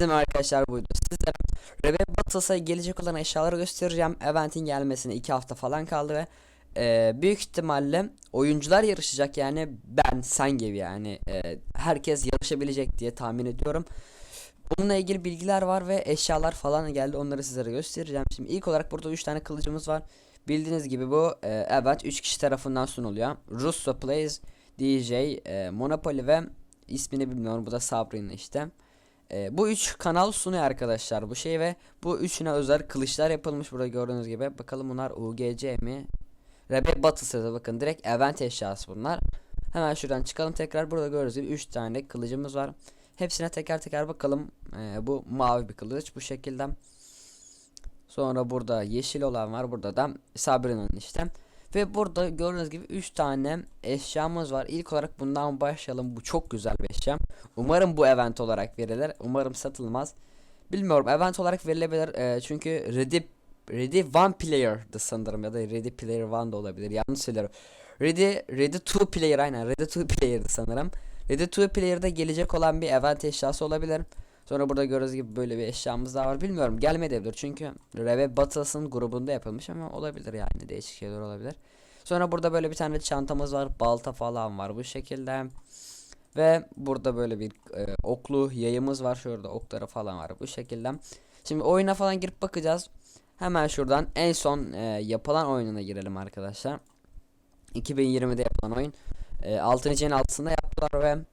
Merhaba arkadaşlar buydu. Sizlere Rebe Battles'a gelecek olan eşyaları göstereceğim. Event'in gelmesine 2 hafta falan kaldı ve e, büyük ihtimalle oyuncular yarışacak yani ben sen gibi yani e, herkes yarışabilecek diye tahmin ediyorum. Bununla ilgili bilgiler var ve eşyalar falan geldi onları sizlere göstereceğim. Şimdi ilk olarak burada 3 tane kılıcımız var. Bildiğiniz gibi bu e, evet 3 kişi tarafından sunuluyor. Russo Plays, DJ, e, Monopoly ve ismini bilmiyorum bu da Sabrina işte. E, bu üç kanal sunuyor arkadaşlar bu şey ve bu üçüne özel kılıçlar yapılmış burada gördüğünüz gibi. Bakalım bunlar UGC mi? Rebe Battles'da bakın direkt event eşyası bunlar. Hemen şuradan çıkalım tekrar burada gördüğünüz gibi 3 tane kılıcımız var. Hepsine teker teker bakalım. E, bu mavi bir kılıç bu şekilde. Sonra burada yeşil olan var. Burada da Sabrina'nın işte. Ve burada gördüğünüz gibi 3 tane eşyamız var. İlk olarak bundan başlayalım. Bu çok güzel bir eşya. Umarım bu event olarak verilir. Umarım satılmaz. Bilmiyorum event olarak verilebilir. Ee, çünkü Ready Ready One Player'dı sanırım ya da Ready Player One da olabilir. Yanlış söylüyorum. Ready Ready Two Player aynen Ready Two Player'dı sanırım. Ready Two Player'da gelecek olan bir event eşyası olabilir. Sonra burada gördüğünüz gibi böyle bir eşyamız daha var. Bilmiyorum gelmeyebilir çünkü Reve Battles'ın grubunda yapılmış ama olabilir yani değişik şeyler olabilir. Sonra burada böyle bir tane çantamız var. Balta falan var bu şekilde. Ve burada böyle bir e, oklu yayımız var. Şurada okları falan var bu şekilde. Şimdi oyuna falan girip bakacağız. Hemen şuradan en son e, yapılan oyununa girelim arkadaşlar. 2020'de yapılan oyun. E, 6. ayın altısında yaptılar ve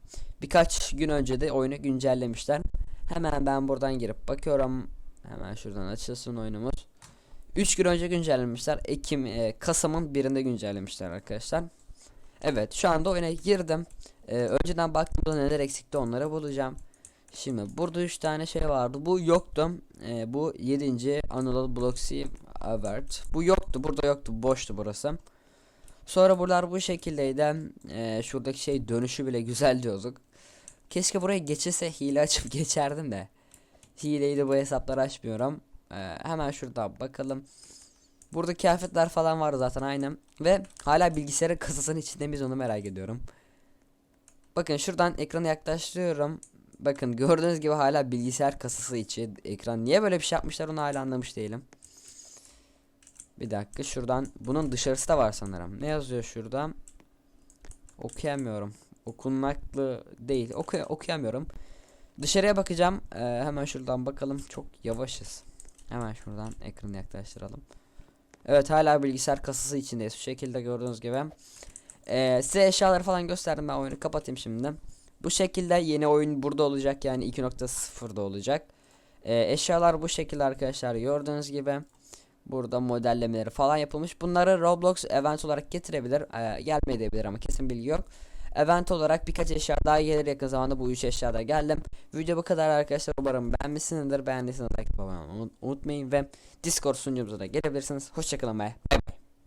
birkaç gün önce de oyunu güncellemişler. Hemen ben buradan girip bakıyorum. Hemen şuradan açılsın oyunumuz. 3 gün önce güncellemişler. Ekim, e, Kasım'ın birinde güncellemişler arkadaşlar. Evet şu anda oyuna girdim. Ee, önceden baktığımda neler eksikti onları bulacağım. Şimdi burada 3 tane şey vardı. Bu yoktu. Ee, bu 7. Anadolu Bloxy Avert. Bu yoktu. Burada yoktu. Boştu burası. Sonra buralar bu şekildeydi. Ee, şuradaki şey dönüşü bile güzel diyorduk. Keşke buraya geçirse hile açıp geçerdim de. Hileyi de bu hesapları açmıyorum. Ee, hemen şuradan bakalım. Burada kıyafetler falan var zaten aynen. Ve hala bilgisayarın kasasının içinde miyiz onu merak ediyorum. Bakın şuradan ekranı yaklaştırıyorum. Bakın gördüğünüz gibi hala bilgisayar kasası içi ekran. Niye böyle bir şey yapmışlar onu hala anlamış değilim. Bir dakika şuradan bunun dışarısı da var sanırım. Ne yazıyor şurada? Okuyamıyorum. Okunmaklı değil. Oku okuyamıyorum. Dışarıya bakacağım. Ee, hemen şuradan bakalım. Çok yavaşız. Hemen şuradan ekranı yaklaştıralım. Evet hala bilgisayar kasası içindeyiz. Şu şekilde gördüğünüz gibi. Ee, size eşyaları falan gösterdim ben oyunu kapatayım şimdi. Bu şekilde yeni oyun burada olacak yani 2.0'da olacak. Ee, eşyalar bu şekilde arkadaşlar gördüğünüz gibi. Burada modellemeleri falan yapılmış. Bunları Roblox event olarak getirebilir. Ee, gelmeyebilir ama kesin bilgi yok. Event olarak birkaç eşya daha gelir yakın zamanda bu üç eşyada geldim. Video bu kadar arkadaşlar umarım beğenmişsinizdir. Beğendiyseniz like yapmayı unutmayın ve Discord sunucumuza da gelebilirsiniz. Hoşçakalın ve bay bay.